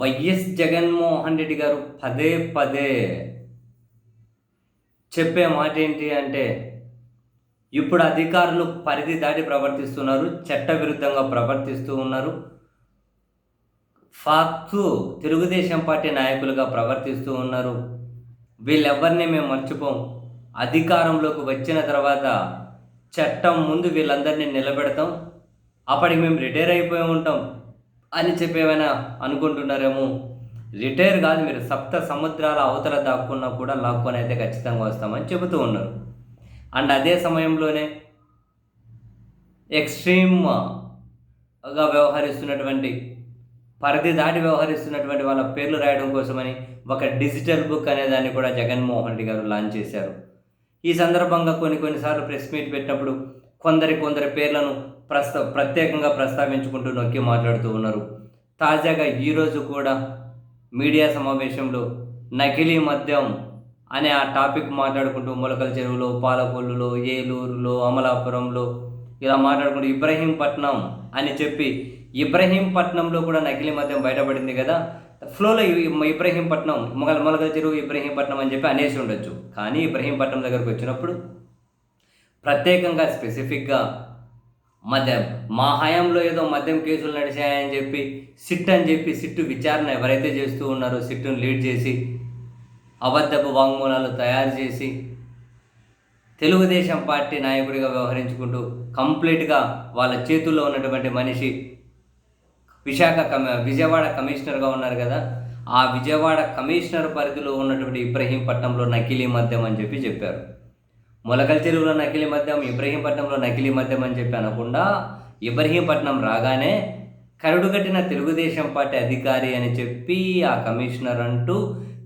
YS Jaganmohan Reddy గారు పదే పదే చెప్పే మాట ఏంటి అంటే ఇప్పుడు అధికారులు పరిధి దాటి ప్రవర్తిస్తున్నారు చట్ట విరుద్ధంగా ప్రవర్తిస్తూ ఉన్నారు. ఫాక్తు తెలుగుదేశం పార్టీ నాయకులుగా ప్రవర్తిస్తూ ఉన్నారు. వీళ్ళెవరిని మేము మర్చిపోం. అధికారంలోకి వచ్చిన తర్వాత చట్టం ముందు వీళ్ళందరినీ నిలబెడతాం. అప్పటికి మేము రిటైర్ అయిపోయి ఉంటాం. అని చెప్పేమైనా అనుకుంటున్నారేమో? రిటైర్ కాదు మీరు సప్త సముద్రాల అవతల దాక్కున్నా కూడా లాక్కొని అయితే ఖచ్చితంగా వస్తామని చెబుతూ ఉన్నారు. అండ్ అదే సమయంలోనే ఎక్స్ట్రీమ్గా వ్యవహరిస్తున్నటువంటి పరిధి దాటి వ్యవహరిస్తున్నటువంటి వాళ్ళ పేర్లు రాయడం కోసమని ఒక డిజిటల్ బుక్ అనే దాన్ని కూడా జగన్మోహన్ రెడ్డి గారు లాంచ్ చేశారు. ఈ సందర్భంగా కొన్ని కొన్నిసార్లు ప్రెస్ మీట్ పెట్టినప్పుడు కొందరి కొందరి పేర్లను ప్రస్త ప్రత్యేకంగా ప్రస్తావించుకుంటూ నొక్కి మాట్లాడుతూ ఉన్నారు. తాజాగా ఈరోజు కూడా మీడియా సమావేశంలో నకిలీ మద్యం అనే ఆ టాపిక్ మాట్లాడుకుంటూ మొలకల చెరువులో పాలకొల్లులో ఏలూరులో అమలాపురంలో ఇలా మాట్లాడుకుంటూ ఇబ్రహీంపట్నం అని చెప్పి ఇబ్రహీంపట్నంలో కూడా నకిలీ మద్యం బయటపడింది కదా. ఫ్లోలో ఇబ్రహీంపట్నం మొగల మొలకల చెరువు ఇబ్రహీంపట్నం అని చెప్పి అనేసి ఉండొచ్చు. కానీ ఇబ్రహీంపట్నం దగ్గరకు వచ్చినప్పుడు ప్రత్యేకంగా స్పెసిఫిక్గా మద్యం. మా హయాంలో ఏదో మద్యం కేసులు నడిచాయని చెప్పి సిట్ అని చెప్పి సిట్టు విచారణ ఎవరైతే చేస్తూ ఉన్నారో సిట్టును లీడ్ చేసి అబద్ధపు వాంగ్మూలాలు తయారు చేసి తెలుగుదేశం పార్టీ నాయకుడిగా వ్యవహరించుకుంటూ కంప్లీట్గా వాళ్ళ చేతుల్లో ఉన్నటువంటి మనిషి విశాఖ కమి విజయవాడ కమిషనర్గా ఉన్నారు కదా ఆ విజయవాడ కమిషనర్ పరిధిలో ఉన్నటువంటి ఇబ్రహీంపట్నంలో నకిలీ మద్యం అని చెప్పి చెప్పారు. మొలకల చెరువులో నకిలీ మద్యం ఇబ్రహీంపట్నంలో నకిలీ మద్యం అని చెప్పి అనకుండా ఇబ్రహీంపట్నం రాగానే కరుడుగట్టిన తెలుగుదేశం పార్టీ అధికారి అని చెప్పి ఆ కమిషనర్ అంటూ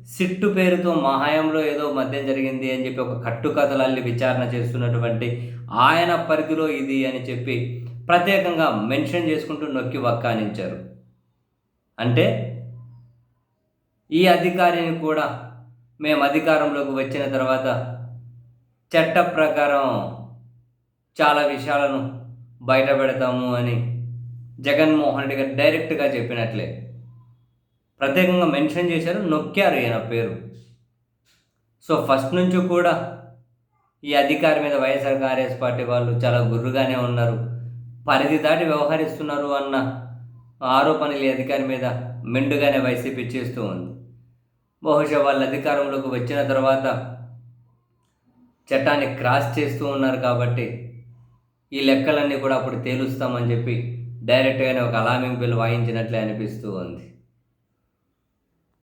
సిట్టు పేరుతో మహాయంలో ఏదో మద్యం జరిగింది అని చెప్పి ఒక కట్టుకథలల్లి విచారణ చేస్తున్నటువంటి ఆయన పరిధిలో ఇది అని చెప్పి ప్రత్యేకంగా మెన్షన్ చేసుకుంటూ నొక్కి వక్కానించారు. అంటే ఈ అధికారిని కూడా మేము అధికారంలోకి వచ్చిన తర్వాత చట్ట ప్రకారం చాలా విషయాలను బయట పెడతాము అని జగన్మోహన్ రెడ్డి గారు డైరెక్ట్గా చెప్పినట్లే. ప్రత్యేకంగా మెన్షన్ చేశారు నొక్కారు ఈయన పేరు. సో ఫస్ట్ నుంచి కూడా ఈ అధికారి మీద వైఎస్ఆర్ కాంగ్రెస్ పార్టీ వాళ్ళు చాలా గుర్రుగానే ఉన్నారు. పరిధి దాటి వ్యవహరిస్తున్నారు అన్న ఆరోపణలు ఈ అధికారి మీద మెండుగానే వైసీపీ చేస్తూ ఉంది. బహుశా వాళ్ళ అధికారంలోకి వచ్చిన తర్వాత చట్టాన్ని క్రాస్ చేస్తూ ఉన్నారు కాబట్టి ఈ లెక్కలన్నీ కూడా అప్పుడు తేలుస్తామని చెప్పి డైరెక్ట్గానే ఒక అలామింగ్ బిల్ వాయించినట్లే అనిపిస్తూ ఉంది.